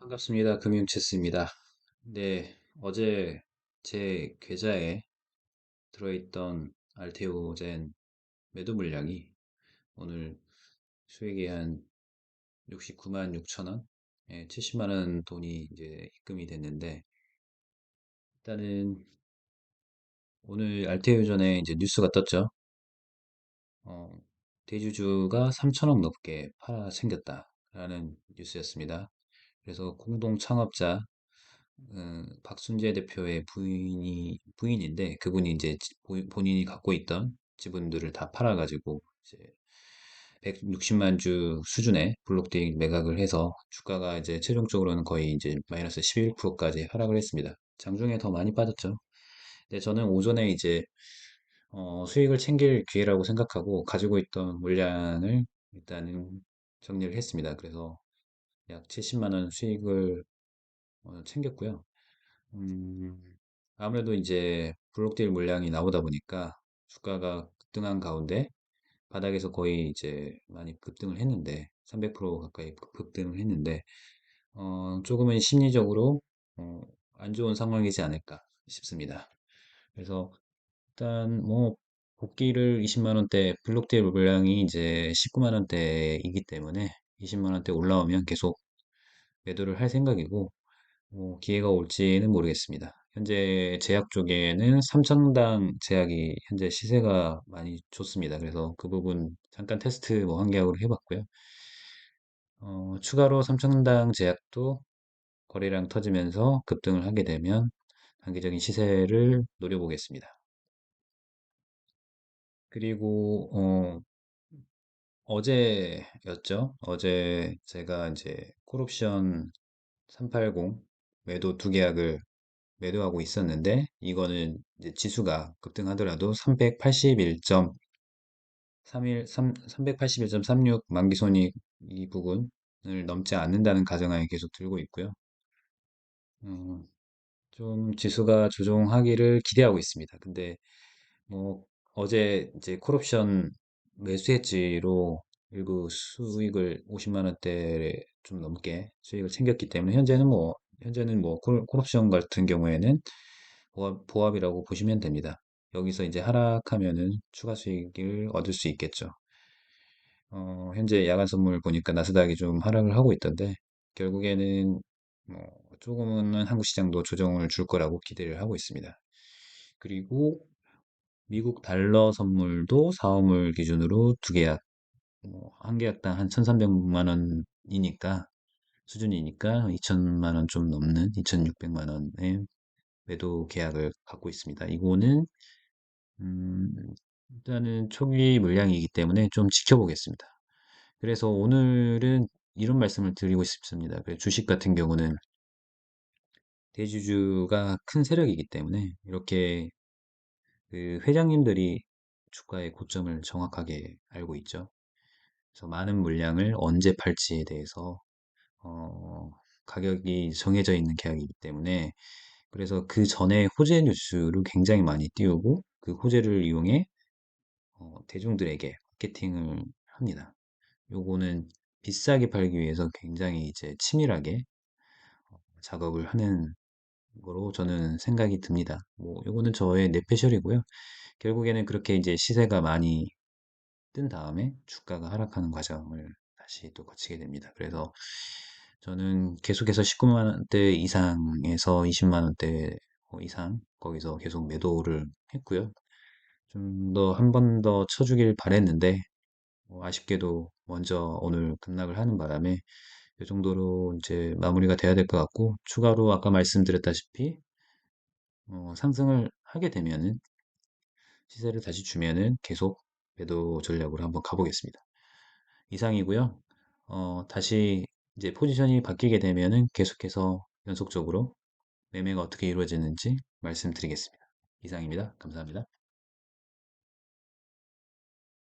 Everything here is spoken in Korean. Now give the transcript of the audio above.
반갑습니다. 금융체스입니다. 네, 어제 제 계좌에 들어있던 알테오젠 매도 물량이 오늘 수익이 한 69만 6천 원, 예, 70만 원 돈이 이제 입금이 됐는데 일단은 오늘 알테오전에 이제 뉴스가 떴죠. 어, 대주주가 3천억 넘게 팔아 챙겼다라는 뉴스였습니다. 그래서 공동 창업자 음, 박순재 대표의 부인이 부인인데 그분이 이제 본인이 갖고 있던 지분들을 다 팔아가지고 이제 160만 주 수준의 블록데이 매각을 해서 주가가 이제 최종적으로는 거의 이제 마이너스 11%까지 하락을 했습니다. 장중에 더 많이 빠졌죠. 근데 저는 오전에 이제 어, 수익을 챙길 기회라고 생각하고 가지고 있던 물량을 일단은 정리를 했습니다. 그래서 약 70만 원 수익을 어, 챙겼고요. 음, 아무래도 이제 블록딜 물량이 나오다 보니까 주가가 급등한 가운데 바닥에서 거의 이제 많이 급등을 했는데 300% 가까이 급- 급등을 했는데 어, 조금은 심리적으로 어, 안 좋은 상황이지 않을까 싶습니다. 그래서 일단 뭐 복귀를 20만 원대 블록딜 물량이 이제 19만 원대이기 때문에 20만 원대 올라오면 계속 매도를 할 생각이고 뭐 기회가 올지는 모르겠습니다. 현재 제약 쪽에는 삼성당 제약이 현재 시세가 많이 좋습니다. 그래서 그 부분 잠깐 테스트 뭐 한계약으로 해봤고요. 어, 추가로 삼성당 제약도 거래량 터지면서 급등을 하게 되면 단기적인 시세를 노려보겠습니다. 그리고 어, 어제였죠. 어제 제가 이제 콜옵션 380 매도 두 계약을 매도하고 있었는데 이거는 이제 지수가 급등하더라도 381.31, 381.36 만기손익 이 부분을 넘지 않는다는 가정하에 계속 들고 있고요. 음, 좀 지수가 조정하기를 기대하고 있습니다. 근데 뭐 어제 이제 콜옵션 매수 해지로 일부 수익을 50만 원대 좀 넘게 수익을 챙겼기 때문에 현재는 뭐 현재는 뭐 콜, 콜옵션 같은 경우에는 보합, 보합 이라고 보시면 됩니다. 여기서 이제 하락하면은 추가 수익을 얻을 수 있겠죠. 어, 현재 야간 선물 보니까 나스닥이 좀 하락을 하고 있던데 결국에는 뭐 조금은 한국 시장도 조정을 줄 거라고 기대를 하고 있습니다. 그리고 미국 달러 선물도 4월물 기준으로 두 계약, 뭐, 한 계약당 한 1,300만 원이니까, 수준이니까 2천만 원 좀 넘는 2,600만 원의 매도 계약을 갖고 있습니다. 이거는, 음, 일단은 초기 물량이기 때문에 좀 지켜보겠습니다. 그래서 오늘은 이런 말씀을 드리고 싶습니다. 그 주식 같은 경우는 대주주가 큰 세력이기 때문에 이렇게 그 회장님들이 주가의 고점을 정확하게 알고 있죠. 그래서 많은 물량을 언제 팔지에 대해서 어, 가격이 정해져 있는 계약이기 때문에 그래서 그 전에 호재 뉴스를 굉장히 많이 띄우고 그 호재를 이용해 어, 대중들에게 마케팅을 합니다. 요거는 비싸게 팔기 위해서 굉장히 이제 치밀하게 어, 작업을 하는 거로 저는 생각이 듭니다. 뭐 요거는 저의 뇌피셜이고요. 결국에는 그렇게 이제 시세가 많이 뜬 다음에 주가가 하락하는 과정을 다시 또 거치게 됩니다. 그래서 저는 계속해서 19만 원대 이상에서 20만 원대 이상 거기서 계속 매도를 했고요. 좀 더 한 번 더 쳐주길 바랬는데 뭐 아쉽게도 먼저 오늘 급락을 하는 바람에 이 정도로 이제 마무리가 돼야 될 것 같고 추가로 아까 말씀드렸다시피 어, 상승을 하게 되면은 시세를 다시 주면은 계속 매도 전략으로 한번 가보겠습니다. 이상이고요. 어, 다시 이제 포지션이 바뀌게 되면은 계속해서 연속적으로 매매가 어떻게 이루어지는지 말씀드리겠습니다. 이상입니다. 감사합니다.